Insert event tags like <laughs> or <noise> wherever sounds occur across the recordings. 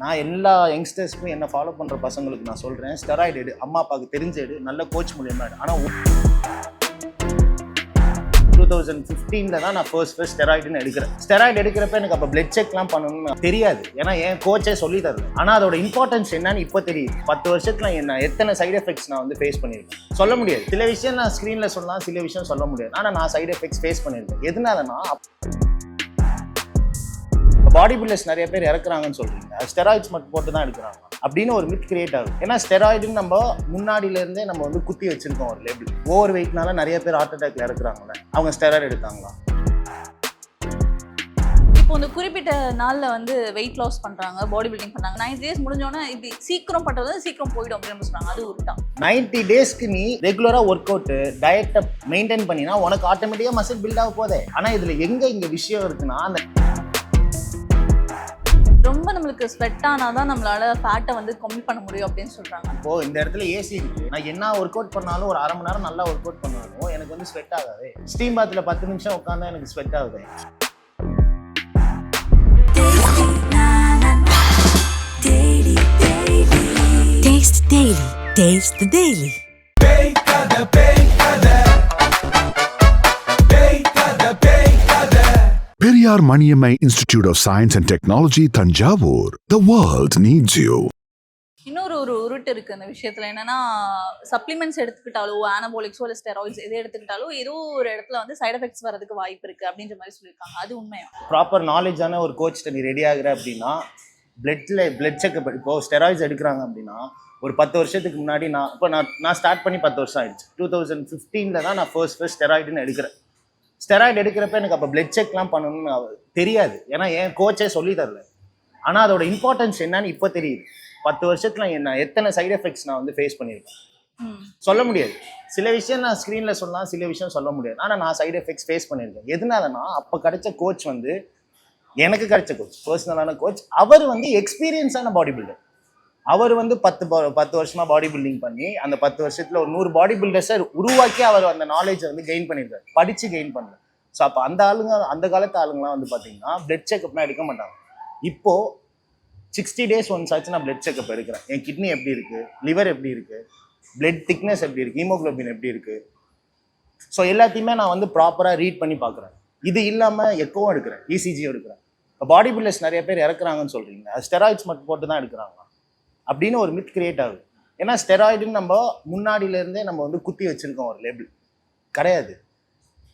நான் எல்லா யங்ஸ்டர்ஸ்க்கும் என்னை ஃபாலோ பண்ணுற பசங்களுக்கு நான் சொல்கிறேன் ஸ்டெராய்டு எடு அம்மா அப்பாவுக்கு தெரிஞ்ச எடு நல்ல கோச் மூலியமாக எடு. ஆனால் டூ தௌசண்ட் ஃபிஃப்டீனில் தான் நான் ஃபர்ஸ்ட் ஃபர்ஸ்ட் ஸ்டெராய்டுன்னு எடுக்கிறேன். ஸ்டெராய்டு எடுக்கிறப்ப எனக்கு அப்போ பிளட் செக்லாம் பண்ணணும்னு தெரியாது. ஏன்னா என் கோச்சே சொல்லி தரல. ஆனால் அதோட இம்பார்ட்டன்ஸ் என்னன்னு இப்போ தெரியுது. பத்து வருஷத்தில் என்ன எத்தனை சைடு எஃபெக்ட்ஸ் நான் வந்து ஃபேஸ் பண்ணியிருக்கேன்? சொல்ல முடியாது. சில விஷயம் நான் ஸ்க்ரீனில் சொல்லலாம் சில விஷயம் சொல்ல முடியாது. ஆனால் நான் சைடு எஃபெக்ட்ஸ் ஃபேஸ் பண்ணியிருக்கேன். எதனாலனா பாடி பில்டர்ஸ் நிறைய பேர் இறக்குறாங்கன்னு சொல்றீங்க. ஸ்டெராய்ட்ஸ் மட்டும் போட்டு தான் எடுக்கிறாங்க. அப்படின்னு ஒரு மித் கிரியேட் ஆகுது. ஏன்னா ஸ்டெராய்டுன்னு நம்ம முன்னாடில இருந்தே நம்ம வந்து குத்தி வச்சிருக்கோம் ஒரு லேபிள் ஓவர் வெயிட்னால நிறைய பேர் ஹார்ட் அட்டாக்ல இறக்குறாங்கல்ல. அவங்க ஸ்டெராய்டு எடுத்தாங்களா? இப்போ இந்த குறிப்பிட்ட நாள்ல வந்து வெயிட் லாஸ் பண்றாங்க பாடி பில்டிங் பண்றாங்க. நைன் டேஸ் முடிஞ்சோடனே இப்படி சீக்கிரம் வந்து சீக்கிரம் போயிடும் அப்படின்னு சொல்றாங்க. அது உருட்டா 90 டேஸ்க்கு நீ ரெகுலரா ஒர்க் அவுட் டயட்டை மெயின்டைன் பண்ணினா உனக்கு ஆட்டோமேட்டிக்கா மசில் பில்ட் ஆக போதே. ஆனா இதுல எங்க இங்க விஷயம் இருக்குன்னா அந்த நம்மளுக்கு ஸ்வெட் ஆனாதான் நம்மளால ஃபேட்டை வந்து கம்மி பண்ண முடியும் அப்படின்னு சொல்றாங்க இப்போ இந்த இடத்துல ஏசி இருக்கு நான் என்ன ஒர்க் அவுட் பண்ணாலும் ஒரு அரை மணி நேரம் நல்லா ஒர்க் அவுட் பண்ணாலும் எனக்கு வந்து ஸ்வெட் ஆகாது ஸ்டீம் பாத்ல பத்து நிமிஷம் உட்காந்தா எனக்கு ஸ்வெட் ஆகுது Taste Daily. Taste the Daily. Periyar Maniammai Institute of Science and Technology, Tanjavur. The world needs you. இன்னொரு ஒரு உருட்டு இருக்கு இந்த விஷயத்துல. என்னன்னா சப்ளிமெண்ட்ஸ் எடுத்துக்கிட்டாலோ ஆனபோலிக்ஸோ இல்லை ஸ்டெராய்ட்ஸ் எது எடுத்துக்கிட்டாலோ ஏதோ ஒரு இடத்துல வந்து சைடு எஃபெக்ட்ஸ் வரதுக்கு வாய்ப்பு இருக்கு அப்படின்ற மாதிரி சொல்லியிருக்காங்க. அது உண்மையா ப்ராப்பர் நாலேஜான ஒரு கோச்கிட்ட நீ ரெடி ஆகுற அப்படின்னா பிளட்ல பிளட் செக்அப் இப்போ ஸ்டெராய்ட்ஸ் எடுக்கிறாங்க அப்படின்னா ஒரு பத்து வருஷத்துக்கு முன்னாடி நான் இப்போ நான் நான் ஸ்டார்ட் பண்ணி பத்து வருஷம் ஆயிடுச்சு. டூ தௌசண்ட் ஃபிஃப்டீனில் தான் நான் ஃபர்ஸ்ட் ஃபர்ஸ்ட் ஸ்டெராய்டுன்னு எடுக்கிறேன். ஸ்டெராய்டு எடுக்கிறப்ப எனக்கு அப்போ பிளட் செக்லாம் பண்ணணும்னு தெரியாது. ஏன்னா என் கோச்சே சொல்லி தரல. ஆனால் அதோட இம்பார்ட்டன்ஸ் என்னன்னு இப்போ தெரியுது. பத்து வருஷத்துல என்ன எத்தனை சைடு எஃபெக்ட்ஸ் நான் வந்து ஃபேஸ் பண்ணியிருக்கேன்? சொல்ல முடியாது. சில விஷயம் நான் ஸ்க்ரீனில் சொல்லலாம் சில விஷயம் சொல்ல முடியாது. ஆனால் நான் சைடு எஃபெக்ட்ஸ் ஃபேஸ் பண்ணியிருக்கேன். எதனாலனா அப்போ கிடைச்ச கோச் வந்து எனக்கு கிடைச்ச கோச் பர்சனலான கோச் அவர் வந்து எக்ஸ்பீரியன்ஸான பாடி பில்டர் அவர் வந்து பத்து ப- பத்து வருஷமா பாடி பில்டிங் பண்ணி அந்த பத்து வருஷத்துல ஒரு நூறு பாடி பில்டர்ஸை உருவாக்கி அவர் அந்த நாலேஜை வந்து கெயின் பண்ணியிருக்காரு படிச்சு கெயின் பண்ணல. ஸோ அப்போ அந்த ஆளுங்க அந்த காலத்து ஆளுங்கலாம் வந்து பார்த்தீங்கன்னா பிளட் செக்அப்லாம் எடுக்க மாட்டாங்க. இப்போ சிக்ஸ்டி டேஸ் ஒன்ஸ் ஆச்சு நான் பிளட் செக்அப் எடுக்கிறேன். என் கிட்னி எப்படி இருக்கு? லிவர் எப்படி இருக்கு? பிளட் திக்னஸ் எப்படி இருக்கு? ஹீமோகுளோபின் எப்படி இருக்கு? ஸோ எல்லாத்தையுமே நான் வந்து ப்ராப்பராக ரீட் பண்ணி பார்க்குறேன் இது இல்லாமல் எக்கோவும் எடுக்கிறேன். இசிஜியும் எடுக்கிறேன். இப்போ பாடி பில்டர்ஸ் நிறைய பேர் இறக்குறாங்கன்னு சொல்கிறீங்க அது ஸ்டெராய்ட்ஸ் மட்டும் போட்டு தான் எடுக்கிறாங்க அப்படின்னு ஒரு மித் கிரியேட் ஆகுது. ஏன்னா ஸ்டெராய்டுன்னு நம்ம முன்னாடியிலேருந்தே நம்ம வந்து குத்தி வச்சிருக்கோம் ஒரு லேபிள் கிடையாது.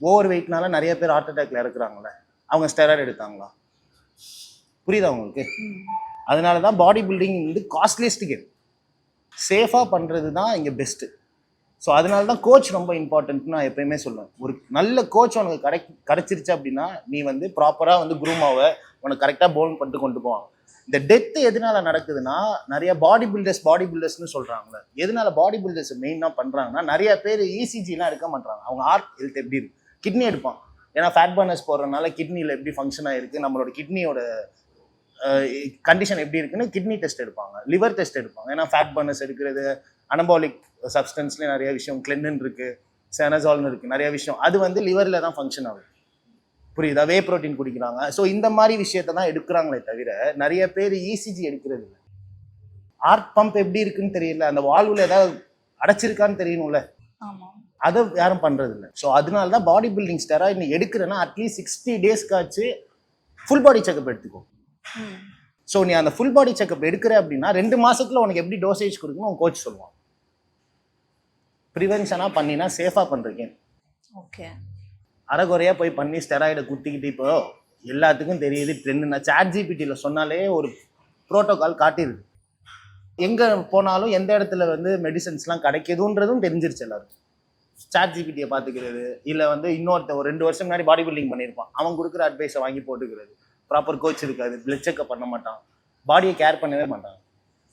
ஓவர் வெயிட்னால நிறைய பேர் ஹார்ட் அட்டாக்ல இறக்குறாங்களே அவங்க ஸ்டெராய்டு எடுத்தாங்களா? புரியுதா உங்களுக்கு? அதனால தான் பாடி பில்டிங் வந்து காஸ்ட்லியஸ்ட் கேம் சேஃபாக பண்ணுறது தான் இங்கே பெஸ்ட்டு ஸோ அதனால தான் கோச் ரொம்ப இம்பார்ட்டன்ட்னு நான் எப்பயுமே சொல்லுவேன். ஒரு நல்ல கோச் உனக்கு கிடை கிடைச்சிருச்சு அப்படின்னா நீ வந்து ப்ராப்பராக வந்து குரூமாவை உனக்கு கரெக்டாக போன் பண்ணிட்டு கொண்டு போவாங்க இந்த டெத்து எதனால நடக்குதுன்னா நிறைய பாடி பில்டர்ஸ் பாடி பில்டர்ஸ்னு சொல்கிறாங்களே எதனால பாடி பில்டர்ஸ் மெயினாக பண்ணுறாங்கன்னா நிறைய பேர் இசிஜிலாம் எடுக்க மாட்டாங்க அவங்க ஹார்ட் ஹெல்த் எப்படி இருக்கு? கிட்னி எடுப்பான். ஏன்னா ஃபேட் பர்னர்ஸ் போடுறதுனால கிட்னியில் எப்படி ஃபங்க்ஷன் ஆயிருக்கு நம்மளோட கிட்னியோட கண்டிஷன் எப்படி இருக்குன்னு கிட்னி டெஸ்ட் எடுப்பாங்க. லிவர் டெஸ்ட் எடுப்பாங்க. ஏன்னா ஃபேட் பர்னர்ஸ் எடுக்கிறது அனபாலிக் சப்ஸ்டன்ஸ்லேயே நிறைய விஷயம் கிளென்னு இருக்கு செனசால்னு இருக்கு நிறைய விஷயம். அது வந்து லிவரில் தான் ஃபங்க்ஷன் ஆகுது. புரியுதா? வே புரோட்டீன் குடிக்கிறாங்க. ஸோ இந்த மாதிரி விஷயத்தை தான் எடுக்கிறாங்களே தவிர நிறைய பேர் இசிஜி எடுக்கிறது இல்லை. ஹார்ட் பம்ப் எப்படி இருக்குன்னு தெரியல. அந்த வால்வில் ஏதாவது அடைச்சிருக்கான்னு தெரியணும்ல. ஆமா. அதை யாரும் பண்றது இல்லை. ஸோ அதனால தான் பாடி பில்டிங் ஸ்டெராய்ட் நீ எடுக்கிறேன்னா அட்லீஸ்ட் சிக்ஸ்டி டேஸ்க்காச்சு ஃபுல் பாடி செக்அப் எடுத்துக்கோ. ஸோ நீ அந்த ஃபுல் பாடி செக்அப் எடுக்கிற அப்படின்னா ரெண்டு மாசத்துல உனக்கு எப்படி டோசேஜ் கொடுக்கணும் உன் கோச் சொல்லுவான். ப்ரிவென்ஷனாக பண்ணினா சேஃபாக பண்ணுறீங்க ஓகே அரைகுறையாக போய் பண்ணி ஸ்டெராய்டை குத்திக்கிட்டு இப்போ எல்லாத்துக்கும் தெரியுது ட்ரெண்டு நான் சாட் ஜிபிடியில் சொன்னாலே ஒரு ப்ரோட்டோகால் காட்டிடுது எங்கே போனாலும் எந்த இடத்துல வந்து மெடிசன்ஸ்லாம் கிடைக்குதுன்றதும் தெரிஞ்சிருச்சு எல்லாரும் சாட் ஜிபிடியை பார்த்துக்கிறது இல்லை வந்து இன்னொருத்த ஒரு ரெண்டு வருஷம் முன்னாடி பாடி பில்டிங் பண்ணியிருப்பான். அவன் கொடுக்குற அட்வைஸை வாங்கி போட்டுக்கிறது. ப்ராப்பர் கோச் இருக்காது பிளட் செக்அப் பண்ண மாட்டான். பாடியை கேர் பண்ணவே மாட்டான்.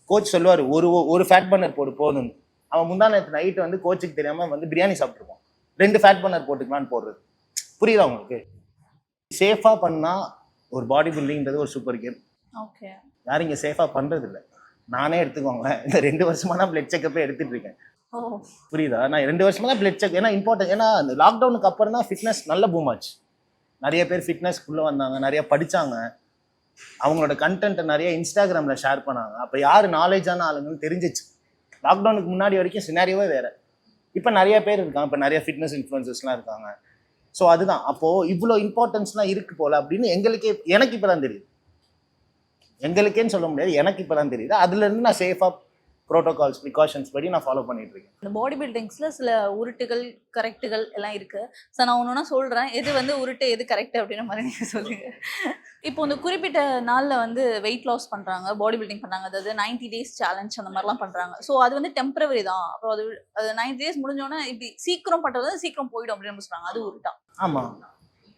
கோச் சொல்லுவார் ஒரு ஒரு ஃபேட் பர்னர் போடு போதும்னு. அவன் முந்தா நேற்று நைட்டு வந்து கோச்சுக்கு தெரியாமல் வந்து பிரியாணி சாப்பிட்ருப்பான் ரெண்டு ஃபேட் பர்னர் போட்டுக்கலான்னு போடுறது. புரியுதா உங்களுக்கு? சேஃபாக பண்ணால் ஒரு பாடி பில்டிங்கிறது ஒரு சூப்பர் கேம் ஓகே யாரும் இங்கே சேஃபாக பண்ணுறது இல்லை நானே எடுத்துக்கோங்க இந்த ரெண்டு வருஷமா தான் பிளட் செக்கப்பே எடுத்துட்டு இருக்கேன். புரியுதா? நான் ரெண்டு வருஷமா தான் பிளட் செக் ஏன்னா இம்பார்ட்டன் ஏன்னா அந்த லாக்டவுனுக்கு அப்புறம் தான் ஃபிட்னஸ் நல்ல பூம் ஆச்சு. நிறைய பேர் ஃபிட்னஸ்க்குள்ளே வந்தாங்க நிறைய படிச்சாங்க. அவங்களோட கண்டென்ட்டை நிறைய இன்ஸ்டாகிராமில் ஷேர் பண்ணாங்க. அப்போ யார் நாலேஜான ஆளுங்கன்னு தெரிஞ்சிச்சு. லாக்டவுனுக்கு முன்னாடி வரைக்கும் சினாரியோவே வேறு. இப்போ நிறைய பேர் இருக்காங்க. இப்போ நிறைய ஃபிட்னஸ் இன்ஃப்ளூயன்சஸ்லாம் இருக்காங்க. ஸோ அதுதான். அப்போது இவ்வளோ இம்பார்ட்டன்ஸ்லாம் இருக்குது போல் அப்படின்னு எங்களுக்கே எனக்கு இப்போ தான் தெரியுது. எங்களுக்கேன்னு சொல்ல முடியாது எனக்கு இப்போ தான் தெரியுது. அதுலேருந்து நான் சேஃபாக ப்ரோட்டோகால்ஸ் ப்ரிகாஷன்ஸ் படி நான் ஃபாலோ பண்ணிட்டு இருக்கேன். இந்த பாடி பில்டிங்ஸில் சில உருட்டுகள் கரெக்டுகள் எல்லாம் இருக்குது ஸோ நான் ஒன்று சொல்கிறேன் எது வந்து உருட்டு எது கரெக்ட் அப்படின்னு மாதிரி நீங்கள் சொல்லுங்கள் இப்போ இந்த குறிப்பிட்ட நாளில் வந்து வெயிட் லாஸ் பண்ணுறாங்க பாடி பில்டிங் பண்ணுறாங்க அதாவது 90 டேஸ் சேலஞ்ச் அந்த மாதிரிலாம் பண்ணுறாங்க ஸோ அது வந்து டெம்பரவரி தான். அப்புறம் அது அது நைன்டி டேஸ் முடிஞ்சோடனே இப்படி சீக்கிரம் பண்ணுறது சீக்கிரம் போயிடும் அப்படின்னு சொல்கிறாங்க அது உருட்டா. ஆமாம்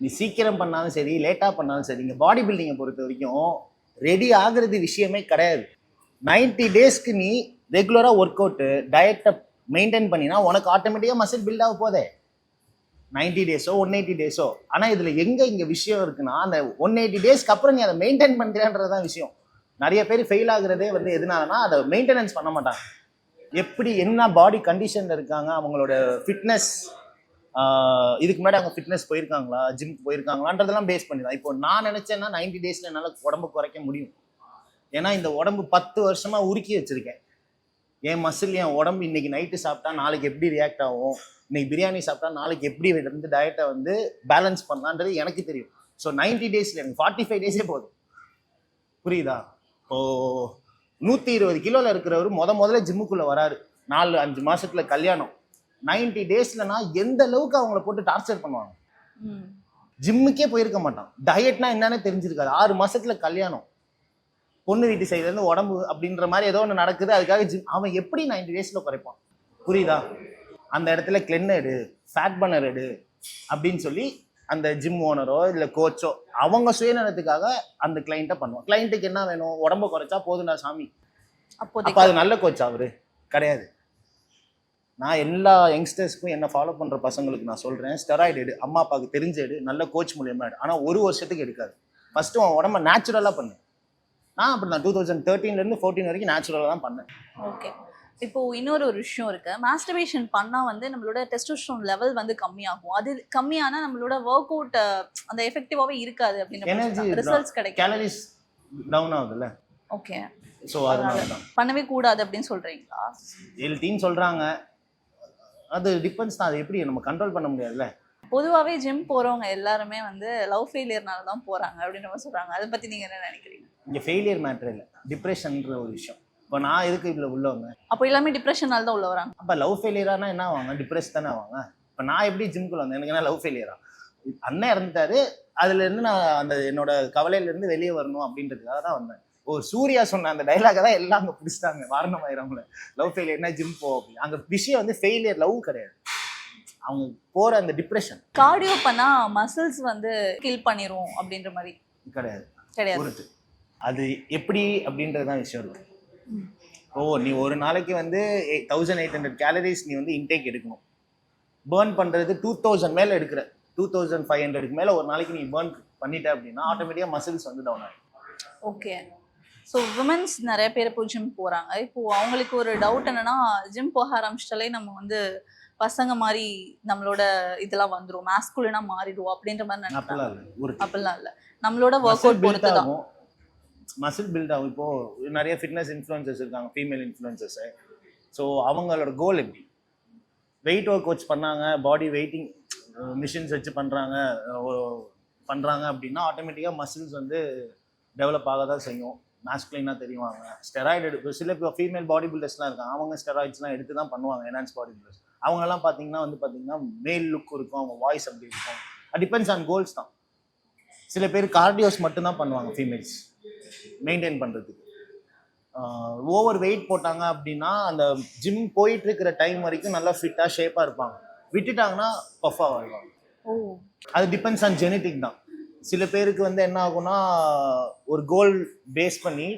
நீ சீக்கிரம் பண்ணாலும் சரி லேட்டாக பண்ணாலும் சரி இங்கே பாடி பில்டிங்கை பொறுத்த வரைக்கும் ரெடி ஆகுறது விஷயமே கிடையாது. 90 டேஸ்க்கு நீ ரெகுலராக ஒர்க் அவுட்டு டயட்டை மெயின்டைன் பண்ணினா உனக்கு ஆட்டோமேட்டிக்காக மசில் பில்ட் ஆக போதே. 90 டேஸோ ஒன் எயிட்டி டேஸோ. ஆனால் இதில் எங்கே இங்கே விஷயம் இருக்குன்னா அந்த ஒன் எயிட்டி டேஸ்க்கு அப்புறம் நீ அதை மெயின்டைன் பண்ணுறியான்றது தான் விஷயம். நிறைய பேர் ஃபெயில் ஆகுறதே வந்து எதனாலனா அதை மெயின்டெனன்ஸ் பண்ண மாட்டாங்க. எப்படி என்ன பாடி கண்டிஷனில் இருக்காங்க அவங்களோட ஃபிட்னஸ் இதுக்கு முன்னாடி அவங்க ஃபிட்னஸ் போயிருக்காங்களா ஜிம் போயிருக்காங்களான்றதெல்லாம் பேஸ் பண்ணி தான் இப்போ நான் நினச்சேன்னா 90 டேஸில் என்னால் உடம்பு குறைக்க முடியும். ஏன்னா இந்த உடம்பு பத்து வருஷமாக உருக்கி வச்சுருக்கேன். என் மசில் என் உடம்பு இன்னைக்கு நைட்டு சாப்பிட்டா நாளைக்கு எப்படி ரியாக்ட் ஆகும்? இன்னைக்கு பிரியாணி சாப்பிட்டா நாளைக்கு எப்படி இருந்து டயட்டை வந்து பேலன்ஸ் பண்ணலான்றது எனக்கு தெரியும். ஸோ 90 டேஸில் எனக்கு ஃபார்ட்டி ஃபைவ் டேஸே போதும். புரியுதா? ஓ நூற்றி இருபது கிலோவில் இருக்கிறவர் முத முதல்ல ஜிம்முக்குள்ளே வராரு. நாலு அஞ்சு மாசத்துல கல்யாணம். 90 டேஸ்லனா எந்த அளவுக்கு அவங்கள போட்டு டார்ச்சர் பண்ணுவாங்க? ஜிம்முக்கே போயிருக்க மாட்டான். டயட்னா என்னன்னு தெரிஞ்சிருக்காது. ஆறு மாசத்துல கல்யாணம். பொண்ணு வீட்டு சைடுல இருந்து உடம்பு அப்படின்ற மாதிரி ஏதோ ஒன்று நடக்குது. அதுக்காக ஜிம் அவன் எப்படி 90 டேஸ்ல குறைப்பான்? புரியுதா? அந்த இடத்துல கிளென் எடு ஃபேட் பர்னர் எடு அப்படின்னு சொல்லி அந்த ஜிம் ஓனரோ இல்லை கோச்சோ அவங்க சுயநலத்துக்காக அந்த கிளைண்ட்டை பண்ணுவான். கிளைண்ட்டுக்கு என்ன வேணும்? உடம்ப குறைச்சா போதும்டா சாமி. அப்போ அது நல்ல கோச் அவரு? கிடையாது. நான் எல்லா யங்ஸ்டர்ஸ்க்கும் என்ன ஃபாலோ பண்ற பசங்களுக்கு நான் சொல்றேன் ஸ்டெராய்டு எடு அம்மா அப்பாவுக்கு தெரிஞ்ச எடு நல்ல கோச் மூலியமா எடு. ஆனா ஒரு வருஷத்துக்கு எடுக்காது. ஃபர்ஸ்ட் உன் உடம்ப நேச்சுரலா பண்ணு. நான் அப்படி நான் டூ தௌசண்ட் தேர்ட்டீன்ல இருந்து ஃபோர்டீன் வரைக்கும் நேச்சுரலா தான் பண்ணேன். ஓகே இப்போ இன்னொரு ஒரு விஷயம் இருக்கு. மாஸ்டர்பேஷன் பண்ணா வந்து நம்மளோட டெஸ்டோஸ்டரோன் லெவல் வந்து கம்மியாகும். அது கம்மியானா நம்மளோட ஒர்க் அவுட் அந்த எஃபெக்டிவாவே இருக்காது அப்படின்னு ரிசல்ட்ஸ் கிடைக்கும் கேலரிஸ் டவுன் ஆகுதுல்ல? ஓகே ஸோ அதனால தான். பண்ணவே கூடாது அப்படின்னு சொல்றீங்களா? ஹெல்த்தின்னு சொல்றாங்க. அது டிபெண்ட்ஸ் தான். அது எப்படி நம்ம கண்ட்ரோல் பண்ண முடியாதுல்ல? பொதுவாவே ஜிம் போறவங்க எல்லாருமே வந்து லவ் ஃபெயிலியர்னால தான் போறாங்க அப்படின்னு நம்ம சொல்றாங்க. அதை பத்தி நீங்க என்ன நினைக்கிறீங்க? இங்கே ஃபெயிலியர் மேட்ரு இல்லை. டிப்ரெஷன்ற ஒரு விஷயம். இப்போ நான் எதுக்கு இதில் உள்ளவங்க? அப்போ எல்லாமே டிப்ரெஷனால தான் உள்ள வராங்க. அப்போ லவ் ஃபெயிலியரானா என்ன ஆவாங்க? டிப்ரெஸ் தானே ஆவாங்க? இப்போ நான் எப்படி ஜிம்குள்ள வந்தேன்? எனக்கு என்ன லவ் ஃபெயிலியரா அண்ணன் இறந்துட்டாரு. அதுலேருந்து நான் அந்த என்னோட கவலையிலேருந்து வெளியே வரணும் அப்படின்றதுக்காக தான் வந்தேன். ஓ சூர்யா சொன்ன அந்த டைலாக தான் எல்லாம் அங்கே பிடிச்சிட்டாங்க. வாரணம் ஆயிரவங்கள லவ் ஃபெயிலியர்னா ஜிம் போ? அப்படி அங்கே விஷயம் வந்து ஃபெயிலியர் லவ் கிடையாது. அவங்க போகிற அந்த டிப்ரெஷன் கார்டியோ பண்ணா மசில்ஸ் வந்து கில் பண்ணிரும் அப்படின்ற மாதிரி. கிடையாது. கிடையாது. பொறுத்து. அது எப்படி அப்படின்றது தான் விஷயம் இருக்கு ஓ நீ ஒரு நாளைக்கு வந்து தௌசண்ட் எயிட் ஹண்ட்ரட் கேலரிஸ் நீ வந்து இன்டேக் எடுக்கணும். பேர்ன் பண்ணுறது டூ தௌசண்ட் மேலே எடுக்கிற. டூ தௌசண்ட் ஃபைவ் ஹண்ட்ரடுக்கு மேலே ஒரு நாளைக்கு நீ பேர்ன் பண்ணிட்ட அப்படின்னா ஆட்டோமேட்டிக்காக மசில்ஸ் வந்து டவுன் ஆகும் ஓகே ஸோ விமன்ஸ் நிறைய பேர் இப்போ ஜிம் போறாங்க. இப்போ அவங்களுக்கு ஒரு டவுட் என்னன்னா ஜிம் போக ஆரம்பிச்சிட்டாலே நம்ம வந்து பசங்க மாதிரி நம்மளோட இதெல்லாம் வந்துரும். மேஸ்குலினா மாறிடுவோம் அப்படின்ற மாதிரி ஒரு அப்படிலாம் இல்ல. நம்மளோட ஒர்க் அவுட் பொறுத்து தான். மசில் பில்ட் ஆகும். இப்போ நிறைய ஃபிட்னஸ் இன்ஃப்ளூயன்சர்ஸ் இருக்காங்க. ஃபீமேல் இன்ஃப்ளூயன்சர்ஸ் ஸோ அவங்களோட கோல் எப்படி? வெயிட் ஒர்க் கோச் பண்ணாங்க. பாடி வெயிட்டிங் மிஷின்ஸ் வச்சு பண்ணுறாங்க பண்ணுறாங்க அப்படின்னா ஆட்டோமேட்டிக்காக மசில்ஸ் வந்து டெவலப் ஆக தான் செய்யும் மாஸ்குலைனாக தெரியுவாங்க. ஸ்டெராய்டு எடுப்பு சில இப்போ ஃபீமேல் பாடி பில்டர்ஸ்லாம் இருக்காங்க. அவங்க ஸ்டெராய்ட்ஸ்லாம் எடுத்து தான் பண்ணுவாங்க. என்ஹான்ஸ் பாடி பில்டர்ஸ் அவங்கெல்லாம் பார்த்தீங்கன்னா வந்து பார்த்தீங்கன்னா மேல் லுக் இருக்கும் அவங்க வாய்ஸ் அப்படி இருக்கும். டிபெண்ட்ஸ் ஆன் கோல்ஸ் தான். சில பேர் கார்டியோஸ் மட்டும்தான் பண்ணுவாங்க ஃபீமேல்ஸ் மெயின்டைன் பண்ணுறதுக்கு ஓவர் வெயிட் போட்டாங்க அப்படின்னா அந்த ஜிம் போயிட்டு இருக்கிற டைம் வரைக்கும் நல்லா ஃபிட்டாக ஷேப்பாக இருப்பாங்க. விட்டுட்டாங்கன்னா பஃபாக வாழ்வாங்க. ஓ. அது டிபெண்ட்ஸ் ஆன் ஜெனட்டிக் தான். சில பேருக்கு வந்து என்ன ஆகும்னா ஒரு கோல் பேஸ் பண்ணி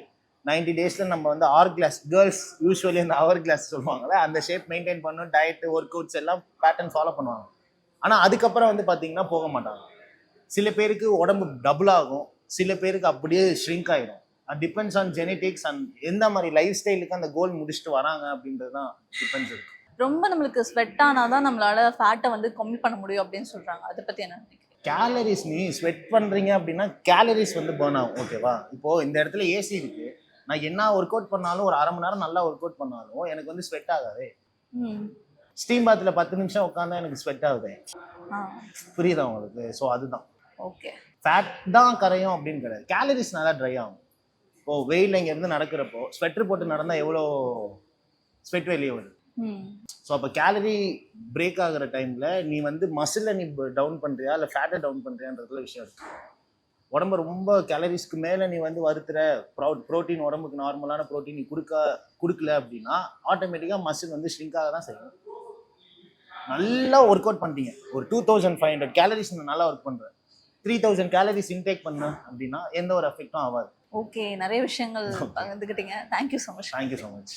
90 டேஸில் நம்ம வந்து ஆர் கிளாஸ் கேர்ள்ஸ் யூஸ்வலி அந்த அவர் கிளாஸ் சொல்லுவாங்கல்ல அந்த ஷேப் மெயின்டைன் பண்ணும் டயட் ஒர்க் அவுட்ஸ் எல்லாம் பேட்டர்ன் ஃபாலோ பண்ணுவாங்க. ஆனால் அதுக்கப்புறம் வந்து பார்த்தீங்கன்னா போக மாட்டாங்க. சில பேருக்கு உடம்பு டபுள் ஆகும். சில பேருக்கு அப்படியே ஷ்ரிங்க் ஆயிடும் அது டிபெண்ட்ஸ் ஆன் ஜெனட்டிக்ஸ் அண்ட் எந்த மாதிரி லைஃப் ஸ்டைலுக்கு அந்த கோல் முடிச்சுட்டு வராங்க அப்படின்றது தான் டிபெண்ட்ஸ் இருக்கு. ரொம்ப நம்மளுக்கு ஸ்வெட் ஆனாதான் நம்மளால ஃபேட்டை வந்து கம்மி பண்ண முடியும் அப்படின்னு சொல்றாங்க. அதை பத்தி என்ன நினைக்கிறீங்க? கேலரிஸ் நீ ஸ்வெட் பண்றீங்க அப்படின்னா கேலரிஸ் வந்து பேர்ன் ஆகும். ஓகேவா இப்போ இந்த இடத்துல ஏசி இருக்கு. நான் என்ன ஒர்க் அவுட் பண்ணாலும் ஒரு அரை மணி நேரம் நல்லா ஒர்க் அவுட் பண்ணாலும் எனக்கு வந்து ஸ்வெட் ஆகாது. ஸ்டீம் பாத்தில் பத்து நிமிஷம் உட்காந்தா எனக்கு ஸ்வெட் ஆகுது. புரியுதா உங்களுக்கு? ஸோ அதுதான். ஓகே ஃபேட் தான் கரையும் அப்படின்னு கிடையாது. கேலரிஸ் நல்லா ட்ரை ஆகும். இப்போ வெயில் இங்கேருந்து நடக்கிறப்போ ஸ்வெட்டர் போட்டு நடந்தால் எவ்வளோ ஸ்வெட் வெளியே வருது? ஸோ அப்போ கேலரி பிரேக் ஆகுற டைமில் நீ வந்து மசிலை நீ டவுன் பண்ணுறியா இல்லை ஃபேட்டை டவுன் பண்ணுறியான்றதுல விஷயம் இருக்கு. உடம்பு ரொம்ப கேலரிஸ்க்கு மேலே நீ வந்து வருத்துற. ப்ரௌட் ப்ரோட்டீன் உடம்புக்கு நார்மலான ப்ரோட்டீன் நீ கொடுக்க கொடுக்கல அப்படின்னா ஆட்டோமேட்டிக்காக மசில் வந்து ஷ்ரிங்காக தான் செய்யும். நல்லா ஒர்க் அவுட் பண்ணிட்டீங்க. ஒரு two thousand five hundred calories நல்லா ஒர்க் பண்ணுறேன் த்ரீ தௌசண்ட் கேலரிஸ் இன்டேக் பண்ண அப்படின்னா எந்த ஒரு எஃபெக்டும் ஆகாது. ஓகே நிறைய விஷயங்கள் <laughs> பகிர்ந்துக்கிட்டீங்க. Thank you so much thank you so much